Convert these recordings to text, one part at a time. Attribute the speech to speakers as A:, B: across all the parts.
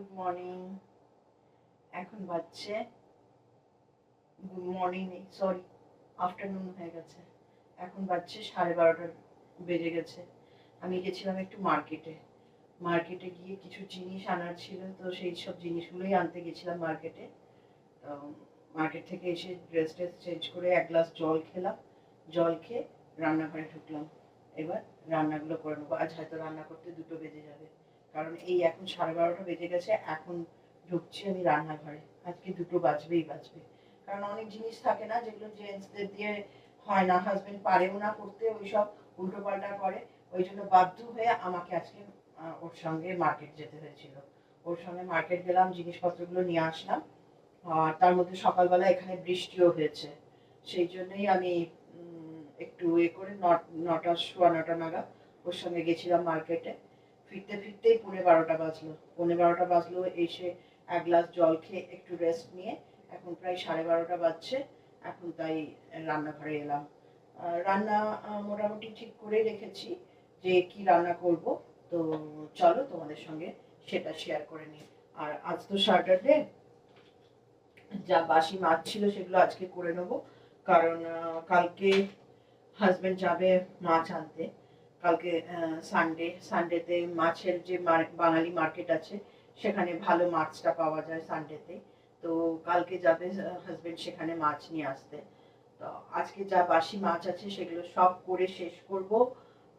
A: Good morning এখন বাজছে good morning নেই সরি আফটারনুন হয়ে গেছে। এখন বাজছে সাড়ে বারোটা বেজে গেছে। আমি গেছিলাম একটু মার্কেটে মার্কেটে গিয়ে কিছু জিনিস আনার ছিল, তো সেই সব জিনিসগুলোই আনতে গেছিলাম মার্কেটে মার্কেট থেকে এসে ড্রেস ট্রেস চেঞ্জ করে এক গ্লাস জল খেলাম। জল খেয়ে রান্নাঘরে ঢুকলাম। এবার রান্নাগুলো করে নেব। আজ হয়তো রান্না করতে দুটো বেজে যাবে। কারণ এই এখন সাড়ে বারোটা বেজে গেছে, এখন ঢুকছি আমি রান্নাঘরে। আজকে দুটো বাজবেই বাজবে। কারণ অনেক জিনিস থাকে না যেগুলো জেন্টসদের দিয়ে হয় না হাজবেন্ড পারেও না করতে ওই সব উল্টো পাল্টা করে। ওই জন্য বাধ্য হয়ে আমাকে আজকে ওর সঙ্গে মার্কেট যেতে হয়েছিল। ওর সঙ্গে মার্কেট গেলাম, জিনিসপত্রগুলো নিয়ে আসলাম। আর তার মধ্যে সকালবেলা এখানে বৃষ্টিও হয়েছে। সেই জন্যই আমি একটু এ করে নটা সোয়া নটা নাগাদ ওর সঙ্গে গেছিলাম মার্কেটে ফিরতে ফিরতেই পৌনে বারোটা বাজলো। পৌনে বারোটা বাজলো, এসে এক গ্লাস জল খেয়ে একটু রেস্ট নিয়ে এখন প্রায় সাড়ে বারোটা বাজছে, এখন তাই রান্নাঘরে এলাম। রান্না মোটামুটি ঠিক করে রেখেছি যে কি রান্না করব। তো চলো তোমাদের সঙ্গে সেটা শেয়ার করে নিই। আর আজ তো স্যাটারডে যা বাসি মাছ ছিল সেগুলো আজকে করে নেব। কারণ কালকে হাজবেন্ড যাবে মাছ আনতে। কালকে সানডে সানডেতে মাছের যে বাঙালি মার্কেট আছে, সেখানে ভালো মাছটা পাওয়া যায় সানডেতে তো। কালকে যাবে হাজবেন্ড সেখানে মাছ নিয়ে আসতে। তো আজকে যা বাসি মাছ আছে, সেগুলো সব করে শেষ করব,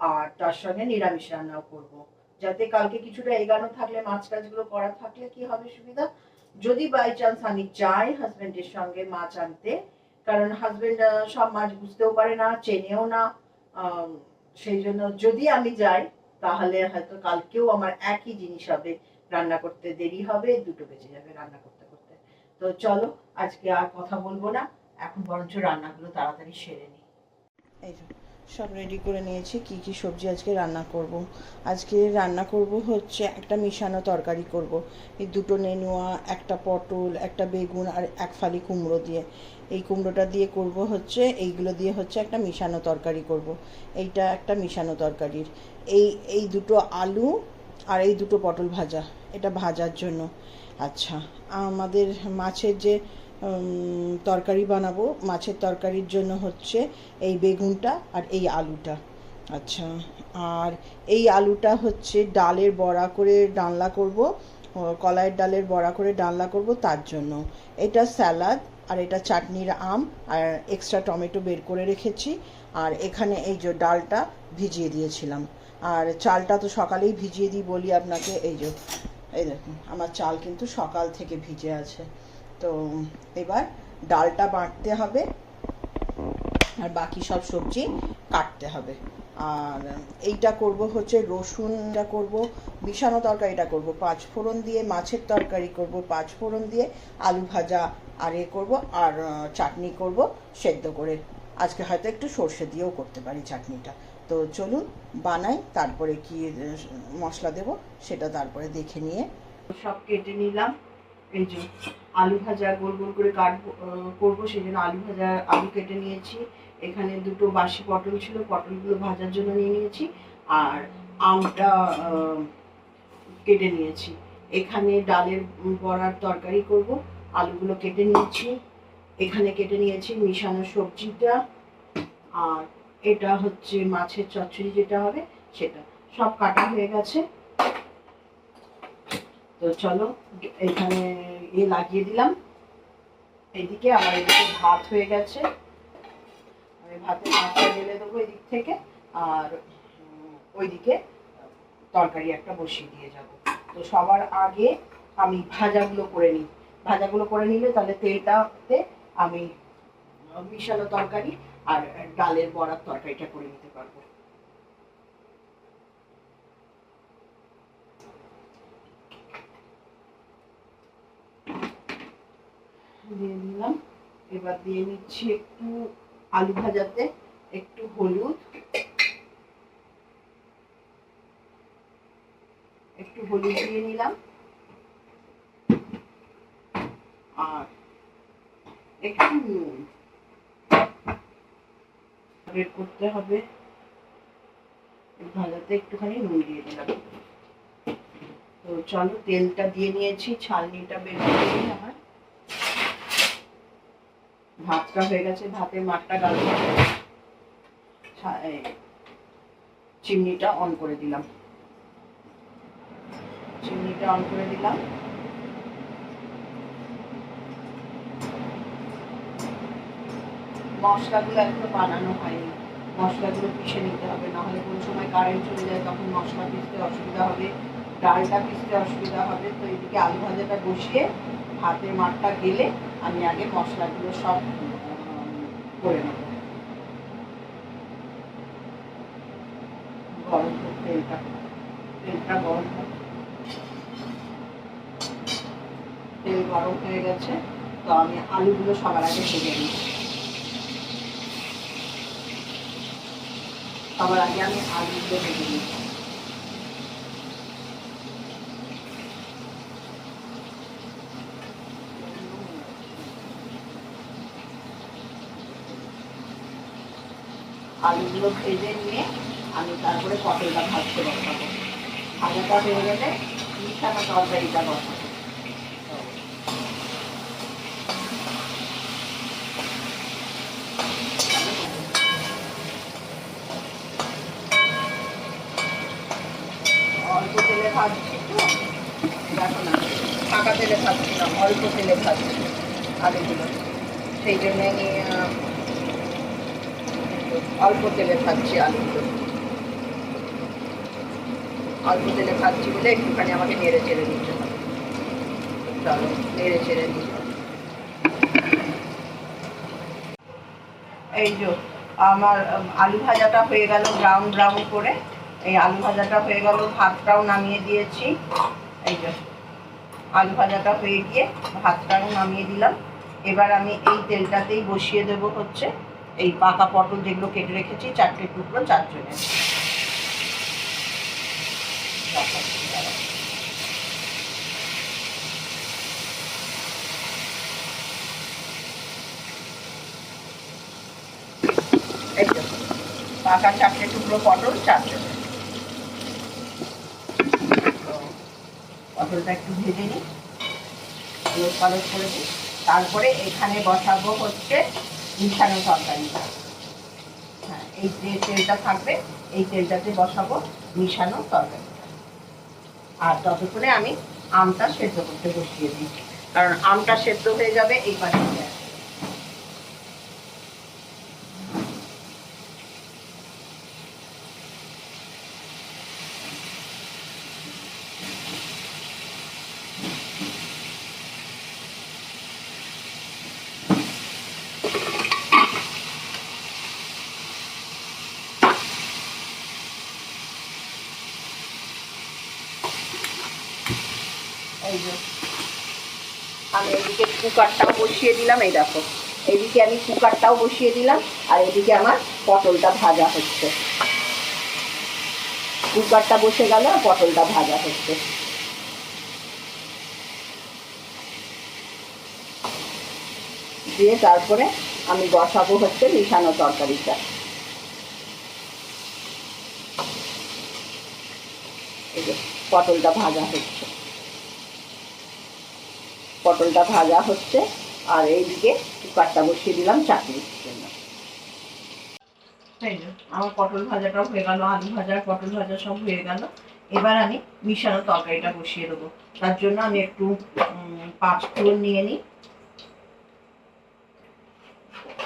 A: আর তার সঙ্গে নিরামিষ রান্নাও করব। যাতে কালকে কিছুটা এগানো থাকলে, মাছ টাছগুলো করা থাকলে কি হবে সুবিধা? যদি বাই চান্স আমি যাই হাজবেন্ডের সঙ্গে মাছ আনতে, কারণ হাজবেন্ড সব মাছ বুঝতেও পারে না, চেনেও না সেই জন্য যদি আমি যাই, তাহলে হয়তো কালকেও আমার একই জিনিস হবে। রান্না করতে দেরি হবে, দুটো বেজে যাবে রান্না করতে করতে। তো চলো, আজকে আর কথা বলব না। এখন বরঞ্চ রান্নাগুলো তাড়াতাড়ি সেরে নিই। এই সব রেডি করে নিয়েছি, কি কি সবজি আজকে রান্না করব। আজকে রান্না করব হচ্ছে একটা মিশানো তরকারি করব। এই দুটো নেনুয়া, একটা পটল, একটা বেগুন আর এক ফালি কুমড়ো দিয়ে। এই কুমড়োটা দিয়ে করব হচ্ছে, এইগুলো দিয়ে হচ্ছে একটা মিশানো তরকারি করব। এইটা একটা মিশানো তরকারির। এই এই দুটো আলু আর এই দুটো পটল ভাজা। এটা ভাজার জন্য। আচ্ছা আমাদের মাছের যে তরকারি বানাবো, মাছের তরকারির জন্য হচ্ছে এই বেগুনটা আর এই আলুটা। আচ্ছা আর এই আলুটা হচ্ছে ডালের বড়া করে ডালনা করব কলাইয়ের ডালের বড়া করে ডালনা করব তার জন্য। এটা স্যালাড আর এটা চাটনির আম আর এক্সট্রা টমেটো বের করে রেখেছি আর এখানে এই যে ডালটা ভিজিয়ে দিয়েছিলাম। আর চালটা তো সকালেই ভিজিয়ে দিই বলি আপনাকে, এই যে, এই দেখুন, আমার চাল কিন্তু সকাল থেকে ভিজে আছে। তো এবার ডালটা বাঁটতে হবে। আর বাকি সব সবজি কাটতে হবে। আর এইটা করব হচ্ছে রসুনটা করব, মিশানো তরকারিটা করব। পাঁচ ফোড়ন দিয়ে, মাছের তরকারি করব, পাঁচ ফোড়ন দিয়ে, আলু ভাজা আর এ করব, আর চাটনি করব সেদ্ধ করে। আজকে হয়তো একটু সর্ষে দিয়েও করতে পারি চাটনিটা। তো চলুন, বানাই, তারপরে কি মশলা দেব সেটা তারপরে দেখে নিয়ে সব কেটে নিলাম। এই যে আলু ভাজা গোল গোল করে কাটবো করব সেই জন্য আলু ভাজা, আলু কেটে নিয়েছি। এখানে দুটো বাসি পটল ছিল, পটলগুলো ভাজার জন্য নিয়ে নিয়েছি। আর আমটা কেটে নিয়েছি। এখানে ডালের বড়ার তরকারি করব, আলুগুলো কেটে নিয়েছি। এখানে কেটে নিয়েছি মিশানো সবজিটা। আর এটা হচ্ছে মাছের চচ্চড়ি যেটা হবে, সেটা। সব কাটা হয়ে গেছে। তো চলো, এখানে ইয়ে লাগিয়ে দিলাম। এদিকে আমার এদিকে ভাত হয়ে গেছে। আমি ভাতের মাছটা ঢেলে দেবো এদিক থেকে। আর ওইদিকে তরকারি একটা বসিয়ে দিয়ে যাব। তো সবার আগে আমি ভাজাগুলো করে নিই। ভাজাগুলো করে নিলে তাহলে তেলটাতে আমি মিশানো তরকারি আর ডালের বড়ার তরকারিটা করে নিতে পারব। দিয়ে দিলাম এবার দিয়ে নিচ্ছি একটু আলু ভাজাতে, একটু হলুদ। একটু হলুদ দিয়ে নিলাম। আর একটু নুন। বের করতে হবে। ভাজাতে একটুখানি নুন দিয়ে দিলাম। তো চলো তেলটা দিয়ে নিয়েছি, ছালনিটা বের করে আমার ভাতটা হয়ে গেছে, ভাতের মাঠটা গাল চিমনিটা অন করে দিলাম। চিমনিটা অন করে দিলাম। মশলাগুলো এখনও বানানো হয়নি। মশলাগুলো পিষে নিতে হবে, নাহলে কোন সময় কারেন্ট চলে যায় তখন মশলা পিষতে অসুবিধা হবে, ডালটা পিষতে অসুবিধা হবে। তো এদিকে আলু ভাজাটা বসিয়ে হাতের মাঠটা গেলে আমি আগে মশলাগুলো সব করে নেব। তেলটা গরম তেল গরম হয়ে গেছে, তো আমি আলুগুলো সবার আগে ভেজে নিই সবার আগে আমি আলুগুলো ভেজে নিই আলুগুলো ভেজে নিয়ে আমি তারপরে পটলটা ভাজতে বসাবো। ভাজাটা হয়ে গেলে মিশানো তরকারিটা বসাবো। অল্প তেলে ভাজছি তো, দেখো না ফাঁকা তেলে ভাজছি না, অল্প তেলে ভাজছি আলুগুলো। সেই জন্য অল্প তেলে ভাজছি আলুগুলো অল্প তেলে ভাজছি বলে একটুখানি আমাকে নেড়ে চেড়ে দিতে হবে। চলো, নেড়ে চেড়ে দিই। এই যে, আমার আলু ভাজাটা হয়ে গেল ব্রাউন ব্রাউন করে। এই আলু ভাজাটা হয়ে গেল, ভাতটাও নামিয়ে দিয়েছি। এই যে, আলু ভাজাটা হয়ে গিয়ে ভাতটাও নামিয়ে দিলাম। এবার আমি এই তেলটাতেই বসিয়ে দেব হচ্ছে। এই পাকা পটল যেগুলো কেটে রেখেছি, চারটে টুকরো, চারজনের। পাকা চারটে টুকরো পটল, চারজনের। পটলটা একটু ভেজে নিই পালক করে দিই তারপরে এখানে বসাবো হচ্ছে মিশানো তরকারিটা। হ্যাঁ এই যে তেলটা থাকবে, এই তেলটাতে বসাবো মিশানো তরকারিটা। আর ততক্ষণে আমি আমটা সেদ্ধ করতে বসিয়ে দিই কারণ আমটা সেদ্ধ হয়ে যাবে এই পাশে। এই যে আমি এদিকে কুকারটাও বসিয়ে দিলাম, এই দেখো। এদিকে আমি কুকারটাও বসিয়ে দিলাম, আর এদিকে আমার পটলটা ভাজা হচ্ছে। কুকারটা বসে গেল, আর পটলটা ভাজা হচ্ছে। দিয়ে তারপরে আমি বসাবো হচ্ছে মিশানো তরকারিটা। পটলটা ভাজা হচ্ছে। পটলটা ভাজা হচ্ছে, আর এইদিকে কুকারটা বসিয়ে দিলাম চাটনির জন্য। আমার পটল ভাজাটাও হয়ে গেল, আলু ভাজা, পটল ভাজা সব হয়ে গেল। এবার আমি মিশানো তরকারিটা বসিয়ে দেবো। তার জন্য আমি একটু পাঁচ ফোড়ন নিয়ে নিই।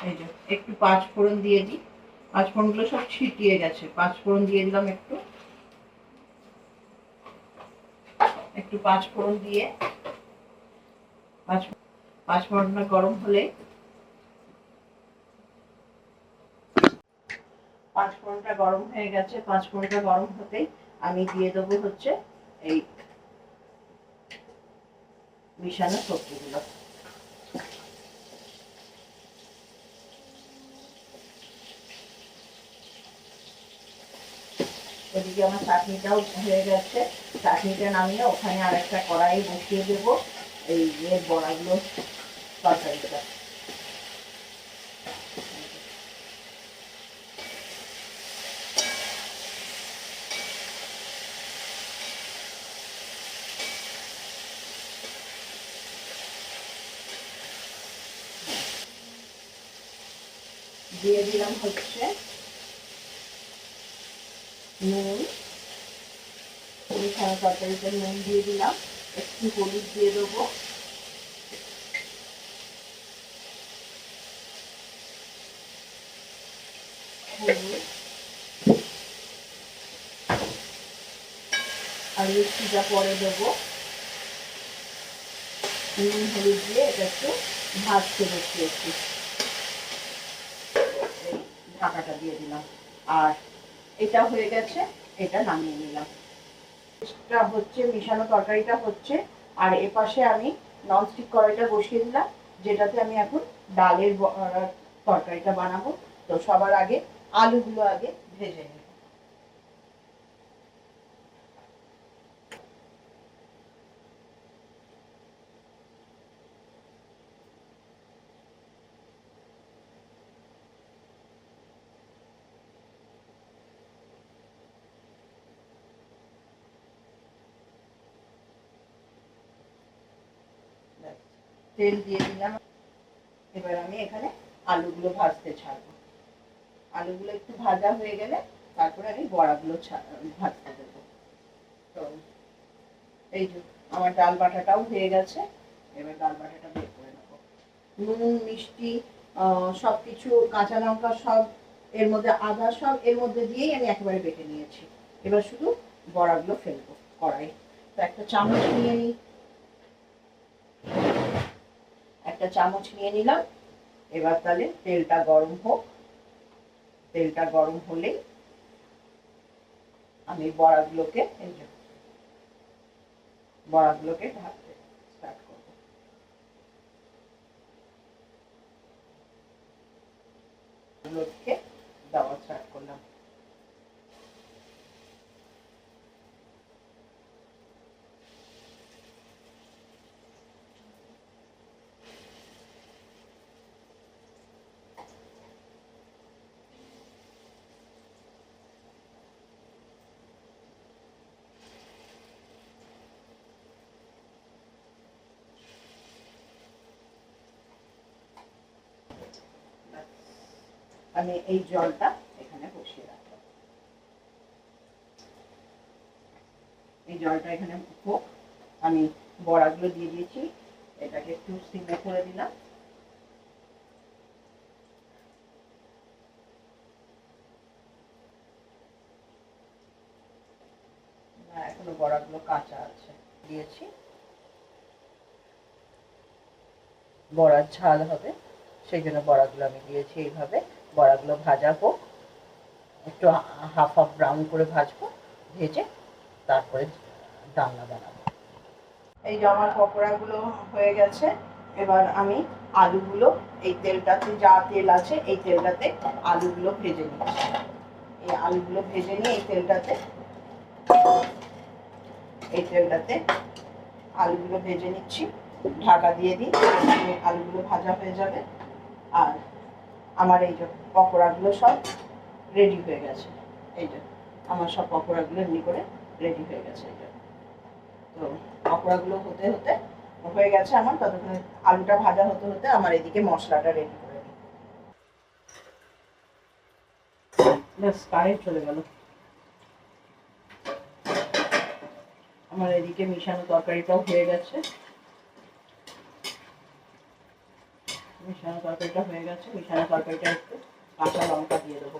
A: এই যে, একটু পাঁচ ফোড়ন দিয়ে দিই। পাঁচ ফোড়নগুলো সব ছিটিয়ে গেছে। পাঁচ ফোড়ন দিয়ে দিলাম একটু। একটু পাঁচ ফোড়ন দিয়ে পাঁচ পাঁচ ফোড়নটা গরম হলে পাঁচ ফোড়নটা গরম হয়ে গেছে, পাঁচ ফোড়নটা গরম হতে আমি দিয়ে দেবো হচ্ছে এই মিশানো সবজিগুলো। ওদিকে আমার চাটনিটাও হয়ে গেছে। চাটনিটা নামিয়ে ওখানে আর একটা কড়াই বসিয়ে দেবো। এই ইয়ের বড়াগুলো তরকারি দেবে। দিয়ে দিলাম হচ্ছে নুন। এখানে তরকারিতে নুন দিয়ে দিলাম। একটু হলুদ দিয়ে দেবো। হলুদ। আর একটুটা পরে দেবো। নুন, হলুদ দিয়ে এটা একটু ভাজতে হচ্ছে একটু। ঢাকাটা দিয়ে দিলাম। আর এটা হয়ে গেছে, এটা নামিয়ে নিলাম। হচ্ছে, মিশানো তরকারিটা হচ্ছে, আর এপাশে আমি ননস্টিক কড়াইটা বসিয়ে দিলাম, যেটাতে আমি এখন ডালের তরকারিটা বানাবো। তো সবার আগে আলুগুলো আগে ভেজে নিই ব্যাস, তেল দিয়ে দিলাম। এবার আমি এখানে আলুগুলো ভাজতে ছাড়বো। আলুগুলো একটু ভাজা হয়ে গেলে তারপরে আমি বড়াগুলো ভাজতে দেবো। তো এই যে আমার ডাল বাটাটাও হয়ে গেছে। এবার ডাল বাটাটা বের করে নেব। নুন, মিষ্টি সব কিছু কাঁচা লঙ্কা সব, এর মধ্যে আদা সব এর মধ্যে দিয়েই আমি একেবারে বেটে নিয়েছি। এবার শুধু বড়াগুলো ফেলব কড়াই তো একটা চামচ নিয়ে নিই। একটা চামচ নিয়ে নিলাম। এবার তাহলে তেলটা গরম হোক। তেলটা গরম হলেই আমি বড়াগুলোকে বড়াগুলোকে ঢাকতে স্টার্ট করব। গুলোকে দেওয়া স্টার্ট করলাম। আমি এই জলটা এখানে বসিয়ে রাখলাম এই জলটা এখানে হোক আমি বড়াগুলো দিয়ে দিয়েছি। এটাকে একটু সিমে করে দিলাম। এখনও বড়াগুলো কাঁচা আছে, দিয়েছি। বড়ার ঝাল হবে, সেই জন্য বড়াগুলো আমি দিয়েছি এইভাবে। বড়াগুলো ভাজা হোক একটু হাফ হাফ ব্রাউন করে ভাজবো, ভেজে তারপরে ডালনা বানাবো। এই যে আমার পকোড়াগুলো হয়ে গেছে, এবার আমি আলুগুলো, এই তেলটাতে যা তেল আছে, এই তেলটাতে আলুগুলো ভেজে নিচ্ছি। এই আলুগুলো ভেজে নিয়ে এই তেলটাতে এই তেলটাতে আলুগুলো ভেজে নিচ্ছি। ঢাকা দিয়ে দিই, আলুগুলো ভাজা হয়ে যাবে। আর আমার এই যে পকোড়াগুলো সব রেডি হয়ে গেছে। এই যে আমার সব পকোড়াগুলো এমনি করে রেডি হয়ে গেছে, এই যে। তো পকোড়াগুলো হতে হতে হয়ে গেছে আমার, ততক্ষণে আলুটা ভাজা হতে হতে আমার এদিকে মশলাটা রেডি করে নিই। ব্যাস চলে গেল। আমার এদিকে মিশানো তরকারিটাও হয়ে গেছে। মিশানো তরকারিটা হয়ে গেছে মিশানো তরকারিটা একটু কাঁচা লঙ্কা দিয়ে দেবো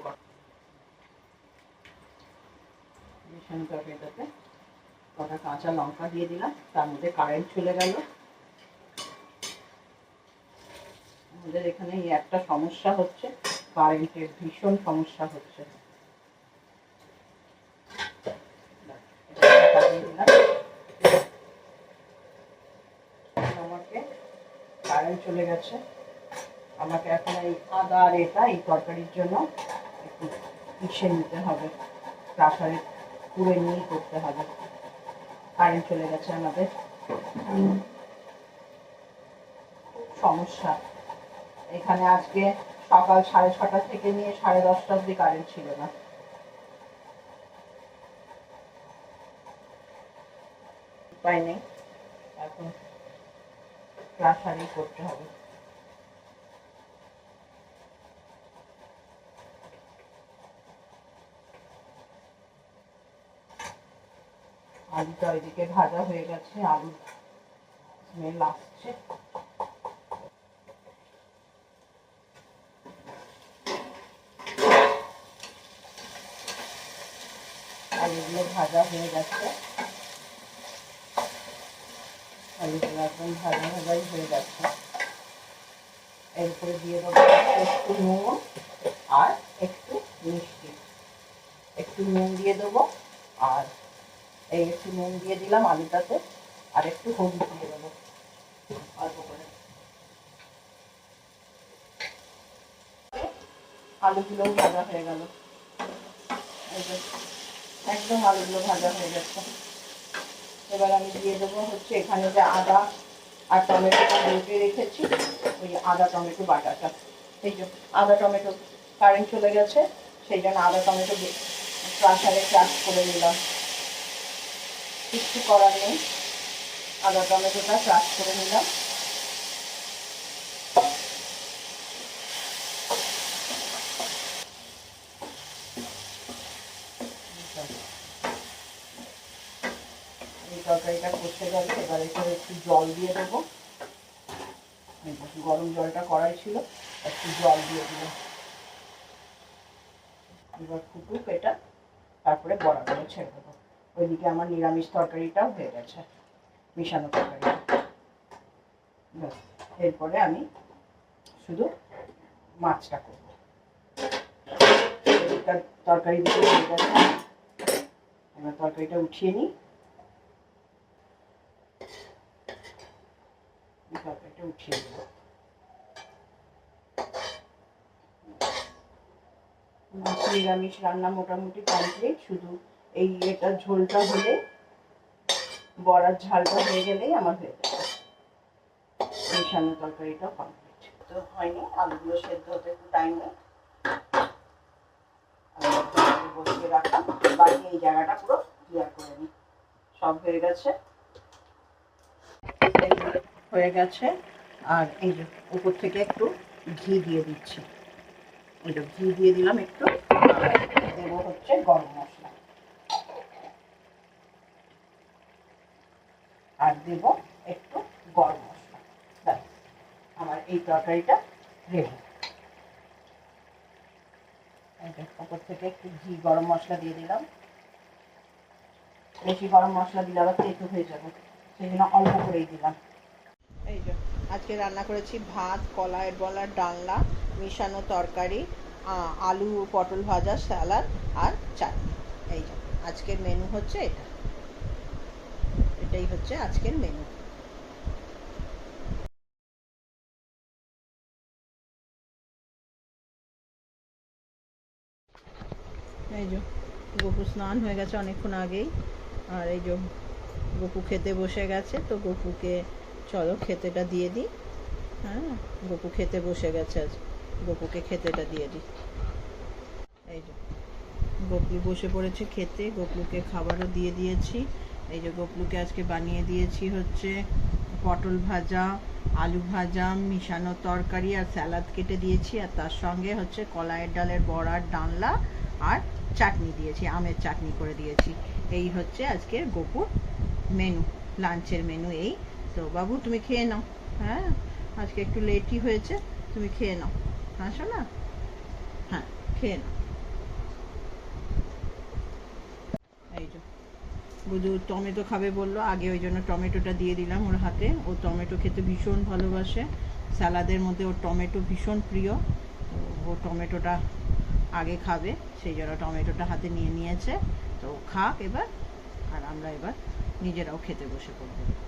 A: মিশানো তরকারিটাতে কটা কাঁচা লঙ্কা দিয়ে দিলাম, তার মধ্যে কারেন্ট চলে গেল। আমাদের এখানে এই একটা সমস্যা হচ্ছে কারেন্টের ভীষণ সমস্যা হচ্ছে। আমাকে কারেন্ট চলে গেছে। আমাকে এখন এই আদা আর এটা, এই তরকারির জন্য একটু পিষে নিতে হবে। প্রাসারে পুড়ে নিয়ে করতে হবে। কারেন্ট চলে গেছে আমাদের। সমস্যা। এখানে আজকে সকাল সাড়ে ছটা থেকে নিয়ে সাড়ে দশটা অব্দি কারেন্ট ছিল না। উপায় নেই। এখন প্রাসারই করতে হবে। আলুটা ওইদিকে ভাজা হয়ে গেছে, আলু স্মেল আসছে। আলুগুলো ভাজা হয়ে গেছে। আলুগুলো একদম ভাজা ভাজাই হয়ে গেছে। এরপরে দিয়ে দেবো একটু নুন আর একটু মিষ্টি। একটু নুন দিয়ে দেবো আর এই একটু নুন দিয়ে দিলাম আলুটাতে, আর একটু হলুদ দিয়ে দেবো। অল্প করে। আলুগুলো ভাজা হয়ে গেল। একদম আলুগুলো ভাজা হয়ে গেছে। এবার আমি দিয়ে দেবো হচ্ছে এখানে যে আদা আর টমেটোটা বেটে রেখেছি, ওই আদা টমেটো বাটাটা। এই যে, আদা টমেটো কারেন্ট চলে গেছে, সেই জন্য আদা টমেটো ক্রাশারে ক্রাশ করে নিলাম। কিচ্ছু করার নেই। আদা টমেটোটা ক্রাশ করে নিলাম। এই তরকারিটা কষে গেলে এবার এখানে একটু জল দিয়ে দেবো। গরম জলটা কড়াই ছিল, একটু জল দিয়ে দিলাম এবার ফুটুক এটা, তারপরে বড়াগুলো ছেড়ে দেবো। ওইদিকে আমার নিরামিষ তরকারিটাও হয়ে গেছে, মিশানো তরকারিটা ব্যাস, এরপরে আমি শুধু মাছটা করব। তরকারি দিকে হয়ে গেছে। এবার তরকারিটা উঠিয়ে নিই। তরকারিটা উঠিয়ে মাছ নিরামিষ রান্না মোটামুটি কমপ্লিট শুধু এই এটা ঝোলটা হলে, বড়ার ঝালটা হয়ে গেলেই আমার হয়ে যাবে। মিশানো তরকারিটা কমপ্লিট তো হয়নি, আলুগুলো সেদ্ধ হতে একটু টাইম নেই। বসিয়ে রাখলাম। বাকি এই জায়গাটা পুরো ক্লিয়ার করে নিই। সব হয়ে গেছে। হয়ে গেছে। আর এই যে উপর থেকে একটু ঘি দিয়ে দিচ্ছি। যে ঘি দিয়ে দিলাম একটু। দেবো হচ্ছে গরম মশলা। আর দেব একটু গরম মশলা। আমার এই তরকারিটা রেডি। ওপর থেকে একটু ঘি, গরম মশলা দিয়ে দিলাম। বেশি গরম মশলা দিলে আবার তেতো হয়ে যাবে সেই জন্য অল্প করেই দিলাম। এই যে, আজকে রান্না করেছি ভাত কলাইয়ের বলার ডালনা, মিশানো তরকারি আলু, পটল ভাজা, স্যালাড আর চাটনি। এই যে, আজকের মেনু হচ্ছে এটা। এটাই হচ্ছে আজকের মেনু এই যে, গপু স্নান হয়ে গেছে অনেকক্ষণ আগেই। আর এই যে, গপু খেতে বসে গেছে, তো গপুকে চলো খেতেটা দিয়ে দিই। হ্যাঁ গপু খেতে বসে গেছে আজ। গপুকে খেতেটা দিয়ে দিই। এই যে গপলু বসে পড়েছে খেতে গপলুকে খাবারও দিয়ে দিয়েছি। এই যে গপলুকে আজকে বানিয়ে দিয়েছি হচ্ছে পটল ভাজা, আলু ভাজা, মিশানো তরকারি আর স্যালাড কেটে দিয়েছি আর তার সঙ্গে হচ্ছে কলাইয়ের ডালের বড়ার ডালনা আর চাটনি দিয়েছি, আমের চাটনি করে দিয়েছি। এই হচ্ছে আজকের গোপুর মেনু, লাঞ্চের মেনু এই। তো বাবু, তুমি খেয়ে নাও। হ্যাঁ আজকে একটু লেটই হয়েছে, তুমি খেয়ে নাও। হ্যাঁ না হ্যাঁ খেয়ে নাও এই যে বুধু টমেটো খাবে বলল। আগে ওই জন্য টমেটোটা দিয়ে দিলাম ওর হাতে। ও টমেটো খেতে ভীষণ ভালোবাসে। স্যালাদের মধ্যে ওর টমেটো ভীষণ প্রিয়। ও টমেটোটা আগে খাবে। সেই জন্য টমেটোটা হাতে নিয়ে নিয়েছে। তো খাক এবার। আর আমরা এবার নিজেরাও খেতে বসে পড়ব।